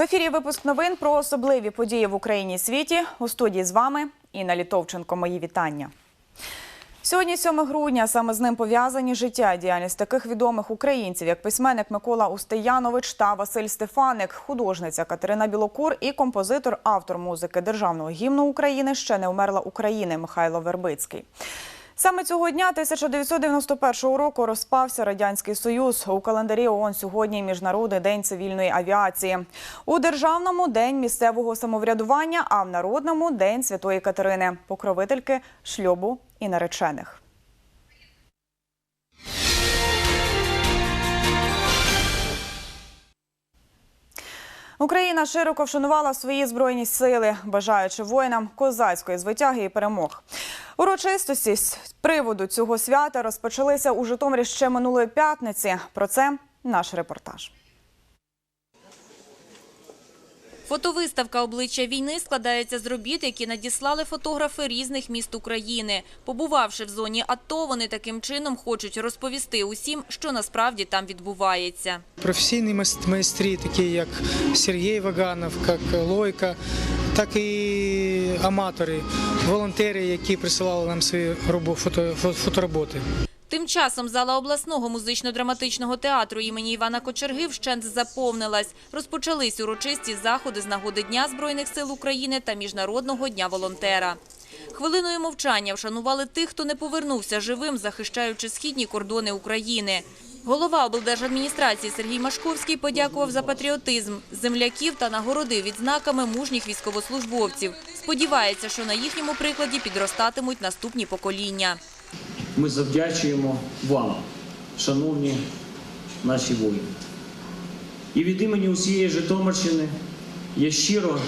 В ефірі випуск новин про особливі події в Україні і світі. У студії з вами Інна Літовченко. Мої вітання. Сьогодні 7 грудня. Саме з ним пов'язані життя діяльність таких відомих українців, як письменник Микола Устиянович та Василь Стефаник, художниця Катерина Білокур і композитор, автор музики Державного гімну України ще не вмерла України Михайло Вербицький. Саме цього дня 1991 року розпався радянський союз. У календарі ООН сьогодні міжнародний день цивільної авіації. У державному день місцевого самоврядування, а в народному день Святої Катерини, покровительки шлюбу і наречених. Україна широко вшанувала свої збройні сили, бажаючи воїнам козацької звитяги і перемог. Урочистості з приводу цього свята розпочалися у Житомирі ще минулої п'ятниці. Про це наш репортаж. Фотовиставка обличчя війни складається з робіт, які надіслали фотографи різних міст України. Побувавши в зоні АТО, вони таким чином хочуть розповісти усім, що насправді там відбувається. Професійні майст- майстрі, такі як Сергій Ваганов, як Лойка, так і аматори, волонтери, які присилали нам свої фото, фотороботи. Тим часом зала обласного музично-драматичного театру імені Івана Кочерги вщент заповнилась. Розпочались урочисті заходи з нагоди Дня Збройних сил України та Міжнародного дня волонтера. Хвилиною мовчання вшанували тих, хто не повернувся живим, захищаючи східні кордони України. Голова облдержадміністрації Сергій Машковський подякував за патріотизм земляків та нагородив відзнаками мужніх військовослужбовців. Сподівається, що на їхньому прикладі підростатимуть наступні покоління. Ми завдячуємо вам, шановні наші воїни. І від імені усієї Житомирщини я щиро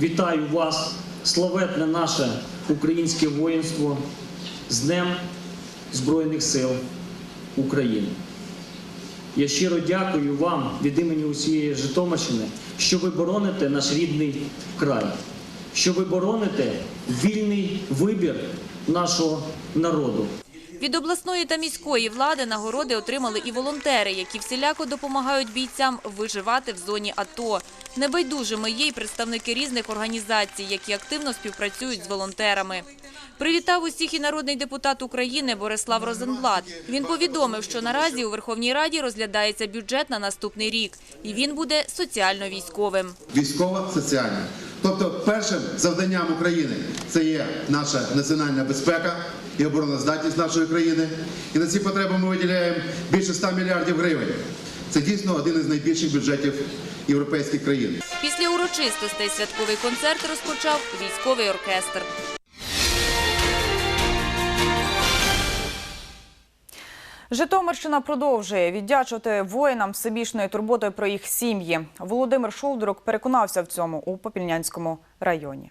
вітаю вас, славетне наше українське воїнство, з Днем Збройних сил України. Я щиро дякую вам від імені усієї Житомирщини, що ви бороните наш рідний край, що ви бороните вільний вибір нашого народу. Від обласної та міської влади нагороди отримали і волонтери, які всіляко допомагають бійцям виживати в зоні АТО. Небайдужими є й представники різних організацій, які активно співпрацюють з волонтерами. Привітав усіх і народний депутат України Борислав Розенблат. Він повідомив, що наразі у Верховній Раді розглядається бюджет на наступний рік, і він буде соціально-військовим. військова соціальна. Тобто, першим завданням України це є наша національна безпека і обороноздатність нашої країни. І на ці потреби ми виділяємо більше 100 мільярдів гривень. Це дійсно один із найбільших бюджетів європейських країн. Після урочистостей святковий концерт розпочав військовий оркестр. Житомирщина продовжує віддячувати воїнам всебічною турботою про їх сім'ї. Володимир Шулдрук переконався в цьому у Попільнянському районі.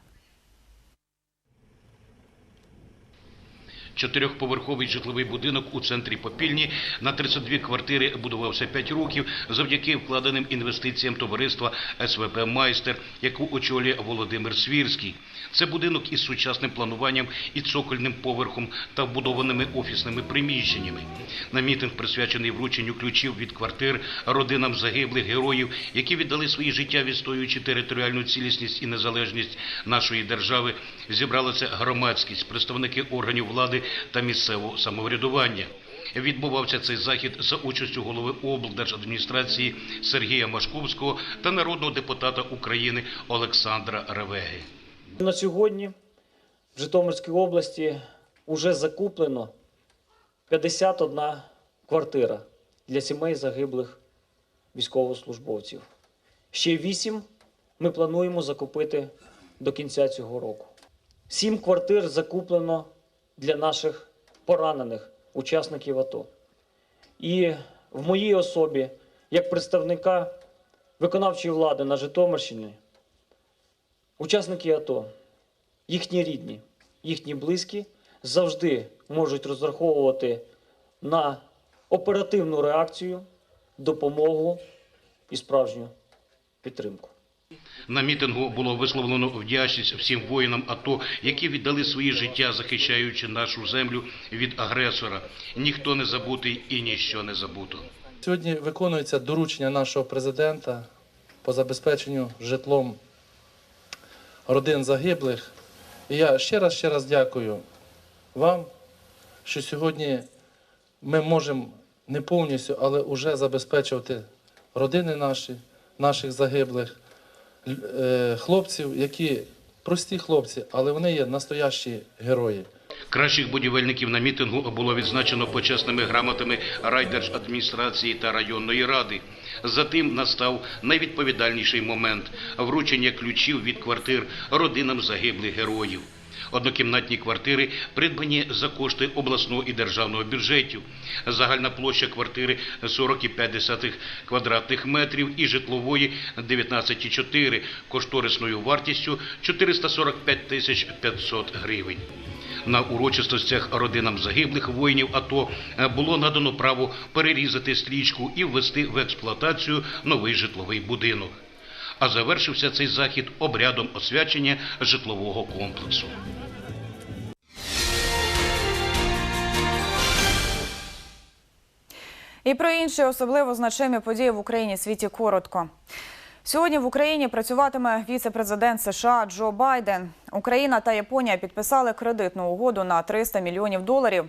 Чотирьохповерховий житловий будинок у центрі Попільні на 32 квартири будувався 5 років завдяки вкладеним інвестиціям товариства СВП Майстер, яку очолює Володимир Свірський. Це будинок із сучасним плануванням і цокольним поверхом та вбудованими офісними приміщеннями. На мітинг присвячений врученню ключів від квартир родинам загиблих героїв, які віддали свої життя, відстоюючи територіальну цілісність і незалежність нашої держави, зібралася громадськість, представники органів влади та місцевого самоврядування. Відбувався цей захід за участю голови облдержадміністрації Сергія Машковського та народного депутата України Олександра Ревеги. На сьогодні в Житомирській області вже закуплено 51 квартира для сімей загиблих військовослужбовців. Ще 8 ми плануємо закупити до кінця цього року. Сім квартир закуплено для наших поранених учасників АТО. І в моїй особі, як представника виконавчої влади на Житомирщині, Учасники АТО, їхні рідні, їхні близькі завжди можуть розраховувати на оперативну реакцію, допомогу і справжню підтримку. На мітингу було висловлено вдячність всім воїнам АТО, які віддали свої життя, захищаючи нашу землю від агресора. Ніхто не забутий і ніщо не забуто. Сьогодні виконується доручення нашого президента по забезпеченню житлом родин загиблих. І я ще раз ще раз дякую вам, що сьогодні ми можемо не повністю, але вже забезпечувати родини наші, наших загиблих хлопців, які прості хлопці, але вони є настоящі герої. Кращих будівельників на мітингу було відзначено почесними грамотами райдержадміністрації та районної ради. Затим настав найвідповідальніший момент вручення ключів від квартир родинам загиблих героїв. Однокімнатні квартири придбані за кошти обласного і державного бюджетів. Загальна площа квартири 40,5 квадратних метрів і житлової 19,4 кошторисною вартістю 445 тисяч 500 гривень. На урочистостях родинам загиблих воїнів АТО було надано право перерізати стрічку і ввести в експлуатацію новий житловий будинок. А завершився цей захід обрядом освячення житлового комплексу. І про інші особливо значимі події в Україні світі коротко. Сьогодні в Україні працюватиме віце-президент США Джо Байден. Україна та Японія підписали кредитну угоду на 300 мільйонів доларів.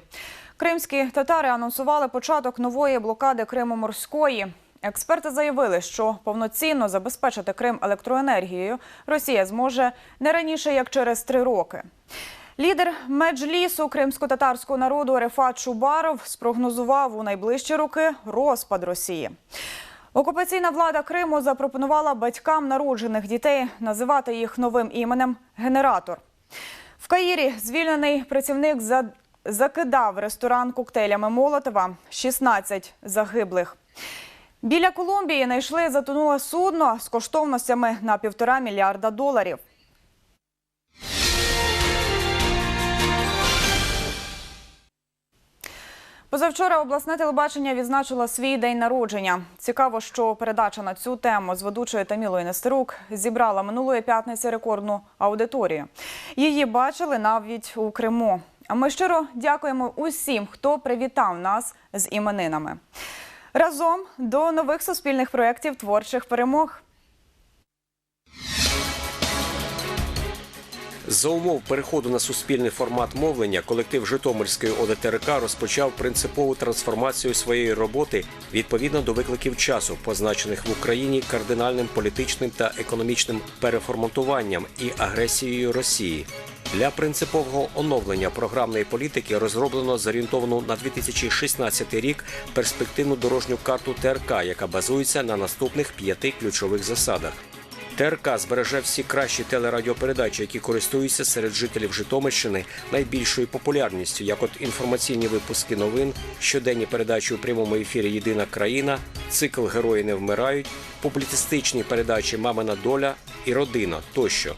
Кримські татари анонсували початок нової блокади Криму морської. Експерти заявили, що повноцінно забезпечити Крим електроенергією Росія зможе не раніше як через три роки. Лідер меджлісу кримсько-татарського народу Рефат Чубаров спрогнозував у найближчі роки розпад Росії. Окупаційна влада Криму запропонувала батькам народжених дітей називати їх новим іменем генератор. В Каїрі звільнений працівник за... закидав ресторан коктейлями Молотова 16 загиблих. Біля Колумбії знайшли затонуле судно з коштовностями на півтора мільярда доларів. Позавчора обласне телебачення відзначило свій день народження. Цікаво, що передача на цю тему з ведучою Тамілою Нестерук зібрала минулої п'ятниці рекордну аудиторію. Її бачили навіть у Криму. А ми щиро дякуємо усім, хто привітав нас з іменинами. Разом до нових суспільних проєктів творчих перемог. За умов переходу на суспільний формат мовлення колектив Житомирської ОДТРК розпочав принципову трансформацію своєї роботи відповідно до викликів часу, позначених в Україні кардинальним політичним та економічним переформатуванням і агресією Росії. Для принципового оновлення програмної політики розроблено зорієнтовану на 2016 рік перспективну дорожню карту ТРК, яка базується на наступних п'яти ключових засадах. ТРК збереже всі кращі телерадіопередачі, які користуються серед жителів Житомирщини найбільшою популярністю, як от інформаційні випуски новин, щоденні передачі у прямому ефірі Єдина країна, цикл Герої не вмирають, публіцистичні передачі Мамина доля і родина тощо.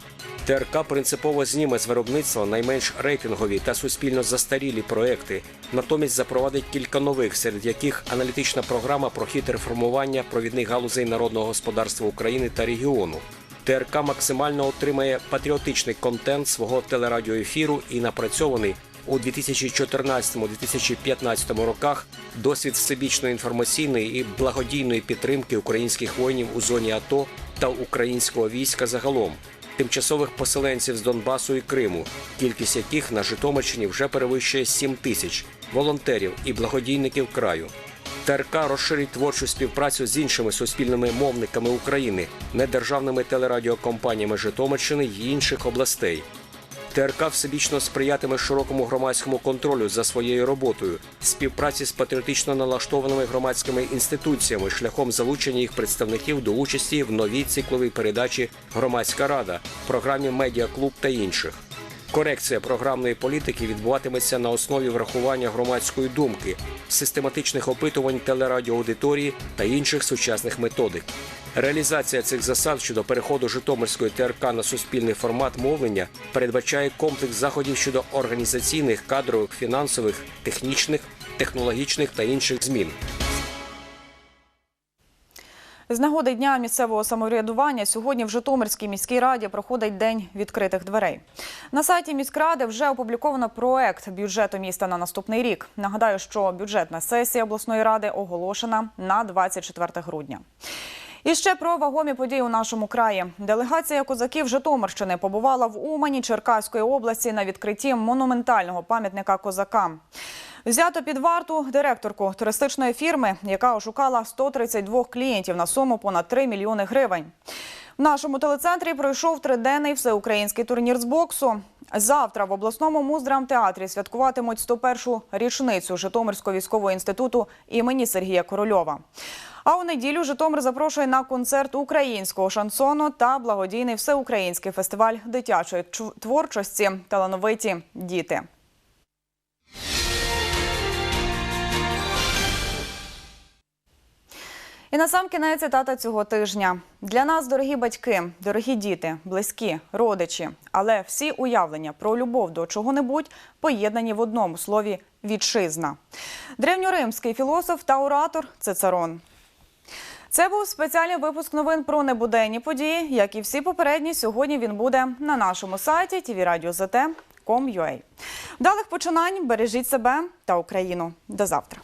ТРК принципово зніме з виробництва найменш рейтингові та суспільно застарілі проекти, натомість запровадить кілька нових, серед яких аналітична програма про хід реформування провідних галузей народного господарства України та регіону. ТРК максимально отримає патріотичний контент свого телерадіоефіру і напрацьований у 2014-2015 роках досвід всебічної інформаційної і благодійної підтримки українських воїнів у зоні АТО та українського війська загалом тимчасових поселенців з Донбасу і Криму, кількість яких на Житомирщині вже перевищує 7 тисяч волонтерів і благодійників краю. ТРК розширить творчу співпрацю з іншими суспільними мовниками України, недержавними телерадіокомпаніями Житомирщини й інших областей. ТРК всебічно сприятиме широкому громадському контролю за своєю роботою, співпраці з патріотично налаштованими громадськими інституціями шляхом залучення їх представників до участі в новій цикловій передачі Громадська рада, програмі Медіаклуб та інших. Корекція програмної політики відбуватиметься на основі врахування громадської думки, систематичних опитувань телерадіоаудиторії та інших сучасних методик. Реалізація цих засад щодо переходу Житомирської ТРК на суспільний формат мовлення передбачає комплекс заходів щодо організаційних, кадрових, фінансових, технічних, технологічних та інших змін. З нагоди дня місцевого самоврядування сьогодні в Житомирській міській раді проходить день відкритих дверей. На сайті міськради вже опубліковано проект бюджету міста на наступний рік. Нагадаю, що бюджетна сесія обласної ради оголошена на 24 грудня. І ще про вагомі події у нашому краї. Делегація козаків Житомирщини побувала в Умані Черкаської області на відкритті монументального пам'ятника козакам. Взято під варту директорку туристичної фірми, яка ошукала 132 клієнтів на суму понад 3 мільйони гривень. В нашому телецентрі пройшов триденний всеукраїнський турнір з боксу. Завтра в обласному муздрамтеатрі святкуватимуть 101-шу річницю Житомирського військового інституту імені Сергія Корольова. А у неділю Житомир запрошує на концерт українського шансону та благодійний всеукраїнський фестиваль дитячої творчості Талановиті діти. І на сам кінець цитата цього тижня. Для нас, дорогі батьки, дорогі діти, близькі, родичі, але всі уявлення про любов до чого-небудь поєднані в одному слові вітчизна. Древньоримський філософ та оратор Цицерон. Це був спеціальний випуск новин про небуденні події. Як і всі попередні, сьогодні він буде на нашому сайті tvradio.zt.com.ua. Вдалих починань, бережіть себе та Україну. До завтра.